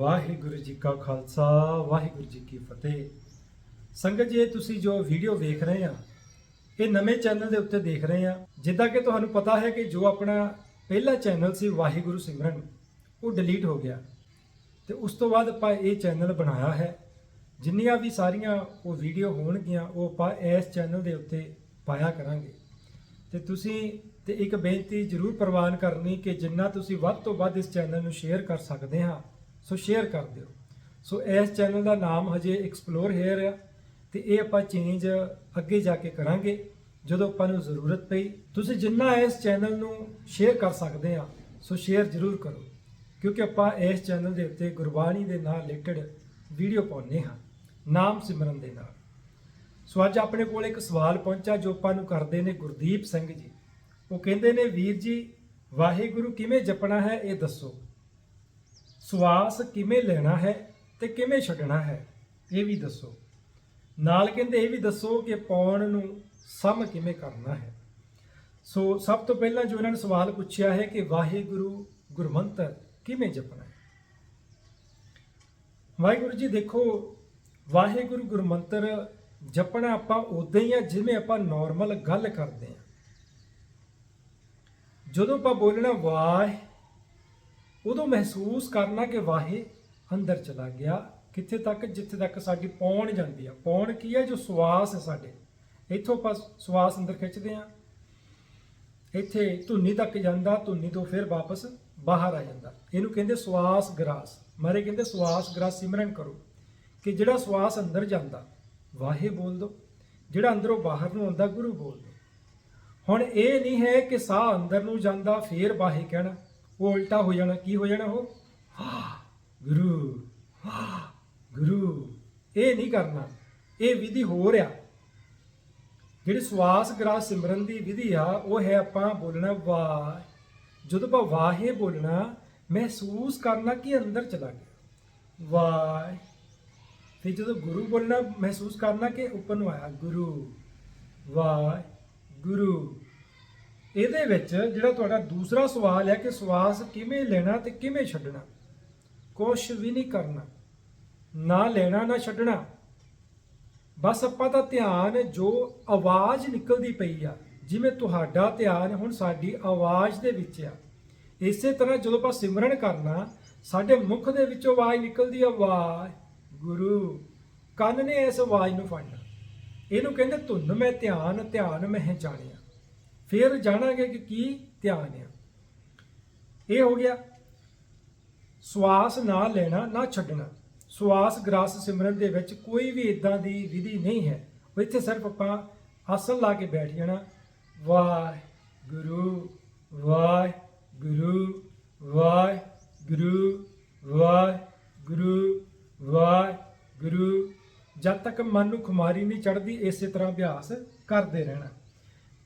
ਵਾਹਿਗੁਰੂ ਜੀ ਕਾ ਖਾਲਸਾ, ਵਾਹਿਗੁਰੂ ਜੀ ਕੀ ਫਤਿਹ। ਸੰਗਤ ਜੀ ਤੁਸੀਂ ਜੋ ਵੀਡੀਓ ਵੇਖ ਰਹੇ ਆ, ਇਹ ਨਵੇਂ ਚੈਨਲ ਦੇ ਉੱਤੇ ਦੇਖ ਰਹੇ ਆ। ਜਿੱਦਾਂ ਕਿ ਤੁਹਾਨੂੰ ਪਤਾ ਹੈ ਕਿ ਜੋ ਆਪਣਾ ਪਹਿਲਾ ਚੈਨਲ ਸੀ ਵਾਹਿਗੁਰੂ ਸਿਮਰਨ, ਉਹ ਡਿਲੀਟ ਹੋ ਗਿਆ। ਤੇ ਉਸ ਤੋਂ ਬਾਅਦ ਆਪਾਂ ਇਹ ਚੈਨਲ ਬਣਾਇਆ ਹੈ। ਜਿੰਨੀਆਂ ਵੀ ਸਾਰੀਆਂ ਉਹ ਵੀਡੀਓ ਹੋਣਗੀਆਂ, ਉਹ ਆਪਾਂ ਇਸ ਚੈਨਲ ਦੇ ਉੱਤੇ ਪਾਇਆ ਕਰਾਂਗੇ। ਤੇ ਤੁਸੀਂ, ਤੇ ਇੱਕ ਬੇਨਤੀ ਜ਼ਰੂਰ ਪ੍ਰਵਾਨ ਕਰਨੀ ਕਿ ਜਿੰਨਾ ਤੁਸੀਂ ਵੱਧ ਤੋਂ ਵੱਧ ਇਸ ਚੈਨਲ ਨੂੰ ਸ਼ੇਅਰ ਕਰ ਸਕਦੇ ਹਾਂ ਸੋ ਸ਼ੇਅਰ ਕਰ ਦਿਓ। ਸੋ ਇਸ ਚੈਨਲ ਦਾ ਨਾਮ ਹਜੇ ਐਕਸਪਲੋਰ ਹੇਅਰ ਆ ਤੇ ਇਹ ਆਪਾਂ ਚੇਂਜ ਅੱਗੇ ਜਾ ਕੇ ਕਰਾਂਗੇ, ਜਦੋਂ ਆਪਾਂ ਨੂੰ ਜ਼ਰੂਰਤ ਪਈ। ਤੁਸੀਂ ਜਿੰਨਾ ਇਸ ਚੈਨਲ ਨੂੰ ਸ਼ੇਅਰ ਕਰ ਸਕਦੇ ਆ, ਸੋ ਸ਼ੇਅਰ ਜ਼ਰੂਰ ਕਰੋ, ਕਿਉਂਕਿ ਆਪਾਂ ਇਸ ਚੈਨਲ ਦੇ ਉੱਤੇ ਗੁਰਬਾਣੀ ਦੇ ਨਾਲ ਰਿਲੇਟਡ ਵੀਡੀਓ ਪਾਉਂਦੇ ਹਾਂ, ਨਾਮ ਸਿਮਰਨ ਦੇ ਨਾਲ। ਸੋ ਅੱਜ ਆਪਣੇ ਕੋਲ ਇੱਕ ਸਵਾਲ ਪਹੁੰਚਾ ਜੋ ਆਪਾਂ ਨੂੰ ਕਰਦੇ ਨੇ ਗੁਰਦੀਪ ਸਿੰਘ ਜੀ। ਉਹ ਕਹਿੰਦੇ ਨੇ, ਵੀਰ ਜੀ, ਵਾਹਿਗੁਰੂ ਕਿਵੇਂ ਜਪਣਾ ਹੈ, ਇਹ ਦੱਸੋ। ਸਵਾਸ ਕਿਵੇਂ ਲੈਣਾ ਹੈ ਤੇ ਕਿਵੇਂ ਛੱਡਣਾ ਹੈ, ਇਹ ਵੀ ਦੱਸੋ। ਨਾਲ ਕਹਿੰਦੇ ਇਹ ਵੀ ਦੱਸੋ ਕਿ ਪੌਣ ਨੂੰ ਸਮ ਕਿਵੇਂ ਕਰਨਾ ਹੈ। ਸੋ ਸਭ ਤੋਂ ਪਹਿਲਾਂ ਜੋ ਇਹਨਾਂ ਨੇ ਸਵਾਲ ਪੁੱਛਿਆ ਹੈ ਕਿ ਵਾਹਿਗੁਰੂ ਗੁਰਮੰਤਰ ਕਿਵੇਂ ਜਪਣਾ ਹੈ। ਵਾਹਿਗੁਰੂ ਜੀ ਦੇਖੋ, ਵਾਹਿਗੁਰੂ ਗੁਰਮੰਤਰ ਜਪਣਾ ਆਪਾਂ ਉਦਾਂ ਹੀ ਆ ਜਿਵੇਂ ਆਪਾਂ ਨਾਰਮਲ ਗੱਲ ਕਰਦੇ ਆ। ਜਦੋਂ ਆਪਾਂ ਬੋਲਣਾ ਵਾਹਿ ਉਦੋਂ ਮਹਿਸੂਸ ਕਰਨਾ ਕਿ ਵਾਹੇ, ਅੰਦਰ ਚਲਾ ਗਿਆ। ਕਿੱਥੇ ਤੱਕ? ਜਿੱਥੇ ਤੱਕ ਸਾਡੀ ਪੌਣ ਜਾਂਦੀ ਆ। ਪੌਣ ਕੀ ਹੈ ਜੋ ਸਵਾਸ ਹੈ ਸਾਡੇ। ਇੱਥੋਂ ਆਪਾਂ ਸਵਾਸ ਅੰਦਰ ਖਿੱਚਦੇ ਆ। ਇੱਥੇ ਧੁੰਨੀ ਤੱਕ ਜਾਂਦਾ, ਧੁੰਨੀ ਤੋਂ ਫਿਰ ਵਾਪਸ ਬਾਹਰ ਆ ਜਾਂਦਾ। ਇਹਨੂੰ ਕਹਿੰਦੇ ਸਵਾਸ ਗਰਾਸ। ਮਾਰੇ ਕਹਿੰਦੇ ਸਵਾਸ ਗਰਾਸ ਸਿਮਰਨ ਕਰੋ ਕਿ ਜਿਹੜਾ ਸਵਾਸ ਅੰਦਰ ਜਾਂਦਾ, ਵਾਹੇ ਬੋਲ ਦੋ। ਜਿਹੜਾ ਅੰਦਰੋਂ ਬਾਹਰ ਨੂੰ ਆਉਂਦਾ, ਗੁਰੂ ਬੋਲ ਦੋ। ਹੁਣ ਇਹ ਨਹੀਂ ਹੈ ਕਿ ਸਾਹ ਅੰਦਰ ਨੂੰ ਜਾਂਦਾ, ਫੇਰ ਬਾਹੇ ਕਹਿਣਾ। ਉਹ ਉਲਟਾ ਹੋ ਜਾਣਾ, ਕੀ ਹੋ ਜਾਣਾ ਉਹ? ਗੁਰੂ ਗੁਰੂ, ਇਹ ਨਹੀਂ ਕਰਨਾ, ਇਹ ਵਿਧੀ ਹੋਰ ਆ। ਜਿਹੜੀ ਸਵਾਸ ਗ੍ਰਾਸ ਸਿਮਰਨ ਦੀ ਵਿਧੀ ਆ, ਉਹ ਹੈ ਆਪਾਂ ਬੋਲਣਾ ਵਾਹ ਜਦੋਂ ਆਪਾਂ ਵਾਹੇ ਬੋਲਣਾ, ਮਹਿਸੂਸ ਕਰਨਾ ਕਿ ਅੰਦਰ ਚਲਾ ਗਿਆ। ਵਾਹ। ਫਿਰ ਜਦੋਂ ਗੁਰੂ ਬੋਲਣਾ, ਮਹਿਸੂਸ ਕਰਨਾ ਕਿ ਉੱਪਰ ਨੂੰ ਆਇਆ, ਗੁਰੂ, ਵਾਹ, ਗੁਰੂ। ਇਹਦੇ ਵਿੱਚ ਜਿਹੜਾ ਤੁਹਾਡਾ ਦੂਸਰਾ ਸਵਾਲ ਹੈ ਕਿ ਸਵਾਸ ਕਿਵੇਂ ਲੈਣਾ ਤੇ ਕਿਵੇਂ ਛੱਡਣਾ। ਕੁਛ ਵੀ ਨਹੀਂ ਕਰਨਾ। ਨਾ ਲੈਣਾ, ਨਾ ਛੱਡਣਾ। ਬਸ ਆਪਾਂ ਦਾ ਧਿਆਨ ਜੋ ਆਵਾਜ਼ ਨਿਕਲਦੀ ਪਈ ਆ, ਜਿਵੇਂ ਤੁਹਾਡਾ ਧਿਆਨ ਹੁਣ ਸਾਡੀ ਆਵਾਜ਼ ਦੇ ਵਿੱਚ ਆ। ਇਸੇ ਤਰ੍ਹਾਂ ਜਦੋਂ ਆਪਾਂ ਸਿਮਰਨ ਕਰਨਾ, ਸਾਡੇ ਮੁਖ ਦੇ ਵਿੱਚੋਂ ਆਵਾਜ਼ ਨਿਕਲਦੀ ਆ, ਵਾਹ ਗੁਰੂ, ਕੰਨ ਨੇ ਇਸ ਆਵਾਜ਼ ਨੂੰ ਫੜਨਾ। ਇਹਨੂੰ ਕਹਿੰਦੇ ਧੁੰਨ ਮੈਂ ਧਿਆਨ ਧਿਆਨ ਮੈਂ ਜਾਣਿਆ। ਫਿਰ ਜਾਣਾਂਗੇ ਕਿ ਕੀ ਧਿਆਨ ਆ। ਇਹ ਹੋ ਗਿਆ, ਸਵਾਸ ਨਾ ਲੈਣਾ, ਨਾ ਛੱਡਣਾ। ਸਵਾਸ ਗ੍ਰਾਸ ਸਿਮਰਨ ਦੇ ਵਿੱਚ ਕੋਈ ਵੀ ਇਦਾਂ ਦੀ ਵਿਧੀ ਨਹੀਂ ਹੈ। ਇੱਥੇ ਸਿਰਫ ਆਪਾਂ ਆਸਨ ਲਾ ਕੇ ਬੈਠ ਜਾਣਾ। ਵਾਹ ਗੁਰੂ ਵਾਹ ਗੁਰੂ ਵਾਹ ਗੁਰੂ ਵਾਹ ਗੁਰੂ ਵਾਹ ਗੁਰੂ ਜਦ ਤੱਕ ਮਨ ਨੂੰ ਖੁਮਾਰੀ ਨਹੀਂ ਚੜਦੀ ਇਸੇ ਤਰ੍ਹਾਂ ਅਭਿਆਸ ਕਰਦੇ ਰਹਿਣਾ।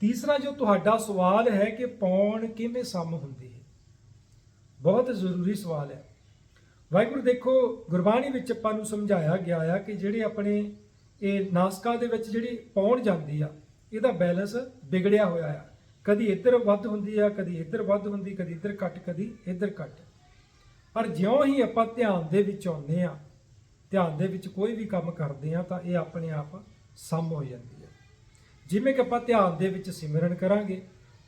ਤੀਸਰਾ ਜੋ ਤੁਹਾਡਾ ਸਵਾਲ ਹੈ ਕਿ ਪੌਣ ਕਿਵੇਂ ਸਮ ਹੁੰਦੀ ਹੈ? ਬਹੁਤ ਜ਼ਰੂਰੀ ਸਵਾਲ ਹੈ। ਵਾਹਿਗੁਰੂ, ਦੇਖੋ, ਗੁਰਬਾਣੀ ਵਿੱਚ ਆਪਾਂ ਨੂੰ ਸਮਝਾਇਆ ਗਿਆ ਆ ਕਿ ਜਿਹੜੇ ਆਪਣੇ ਇਹ ਨਾਸਕਾ ਦੇ ਵਿੱਚ ਜਿਹੜੀ ਪੌਣ ਜਾਂਦੀ ਆ, ਇਹਦਾ ਬੈਲੈਂਸ ਵਿਗੜਿਆ ਹੋਇਆ ਆ। ਕਦੀ ਇੱਧਰ ਵੱਧ ਹੁੰਦੀ ਆ, ਕਦੀ ਇੱਧਰ ਵੱਧ ਹੁੰਦੀ, ਕਦੀ ਇੱਧਰ ਘੱਟ, ਕਦੀ ਇੱਧਰ ਘੱਟ। ਪਰ ਜਿਉਂ ਹੀ ਆਪਾਂ ਧਿਆਨ ਦੇ ਵਿੱਚ ਆਉਂਦੇ ਆ, ਧਿਆਨ ਦੇ ਵਿੱਚ ਕੋਈ ਵੀ ਕੰਮ ਕਰਦੇ ਆ, ਤਾਂ ਇਹ ਆਪਣੇ ਆਪ ਸਮ ਹੋ ਜਾਂਦੀ ਜਿਵੇਂ ਕਿ ਆਪਾਂ ਧਿਆਨ ਦੇ ਵਿੱਚ ਸਿਮਰਨ ਕਰਾਂਗੇ,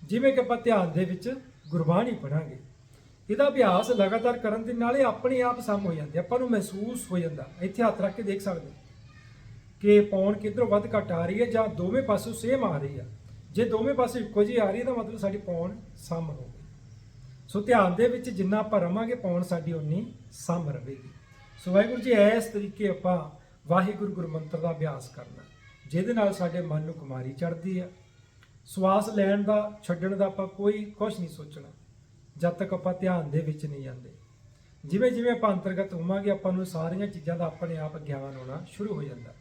ਜਿਵੇਂ ਕਿ ਆਪਾਂ ਧਿਆਨ ਦੇ ਵਿੱਚ ਗੁਰਬਾਣੀ ਪੜਾਂਗੇ ਇਹਦਾ ਅਭਿਆਸ ਲਗਾਤਾਰ ਕਰਨ ਦੇ ਨਾਲ ਇਹ ਆਪਣੇ ਆਪ ਸਮ ਹੋ ਜਾਂਦੇ ਆਪਾਂ ਨੂੰ ਮਹਿਸੂਸ ਹੋ ਜਾਂਦਾ। ਇੱਥੇ ਹੱਥ ਰੱਖ ਕੇ ਦੇਖ ਸਕਦੇ ਕਿ ਪੌਣ ਕਿੱਧਰੋਂ ਵੱਧ ਘਟ ਆ ਰਹੀ ਹੈ ਜਾਂ ਦੋਵੇਂ ਪਾਸੋਂ ਸੇਮ ਆ ਰਹੀ ਹੈ ਜੇ ਦੋਵੇਂ ਪਾਸੇ ਇੱਕੋ ਜਿਹੀ ਆ ਰਹੀ ਹੈ, ਤਾਂ ਮਤਲਬ ਸਾਡੀ ਪੌਣ ਸਮ ਹੋ ਗਈ। ਸੋ ਧਿਆਨ ਦੇ ਵਿੱਚ ਜਿੰਨਾ ਆਪਾਂ ਰਵਾਂਗੇ, ਪੌਣ ਸਾਡੀ ਉਨੀ ਸਮ ਰਹੇਗੀ ਸੋ ਵਾਹਿਗੁਰੂ ਜੀ, ਇਸ ਤਰੀਕੇ ਆਪਾਂ ਵਾਹਿਗੁਰੂ ਗੁਰਮੰਤਰ ਦਾ ਅਭਿਆਸ ਕਰਨਾ। ਜਿਹਦੇ ਨਾਲ ਸਾਡੇ ਮਨ ਨੂੰ ਕੁਮਾਰੀ ਚੜ੍ਹਦੀ ਆ। ਸਵਾਸ ਲੈਣ ਦਾ, ਛੱਡਣ ਦਾ ਆਪਾਂ ਕੋਈ ਕੁਝ ਨਹੀਂ ਸੋਚਣਾ, ਜਦ ਤੱਕ ਆਪਾਂ ਧਿਆਨ ਦੇ ਵਿੱਚ ਨਹੀਂ ਜਾਂਦੇ। ਜਿਵੇਂ ਜਿਵੇਂ ਆਪਾਂ ਅੰਤਰਗਤ ਹੋਵਾਂਗੇ, ਆਪਾਂ ਨੂੰ ਸਾਰੀਆਂ ਚੀਜ਼ਾਂ ਦਾ ਆਪਣੇ ਆਪ ਗਿਆਨ ਹੋਣਾ ਸ਼ੁਰੂ ਹੋ ਜਾਂਦਾ।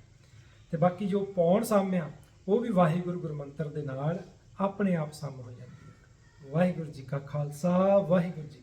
ਤੇ ਬਾਕੀ ਜੋ ਪੌਣ ਸਾਮਿਆ ਉਹ ਵੀ ਵਾਹਿਗੁਰੂ ਗੁਰਮੰਤਰ ਦੇ ਨਾਲ ਆਪਣੇ ਆਪ ਸਮ ਹੋ ਜਾਂਦੀ ਹੈ ਵਾਹਿਗੁਰੂ ਜੀ ਕਾ ਖਾਲਸਾ, ਵਾਹਿਗੁਰੂ ਜੀ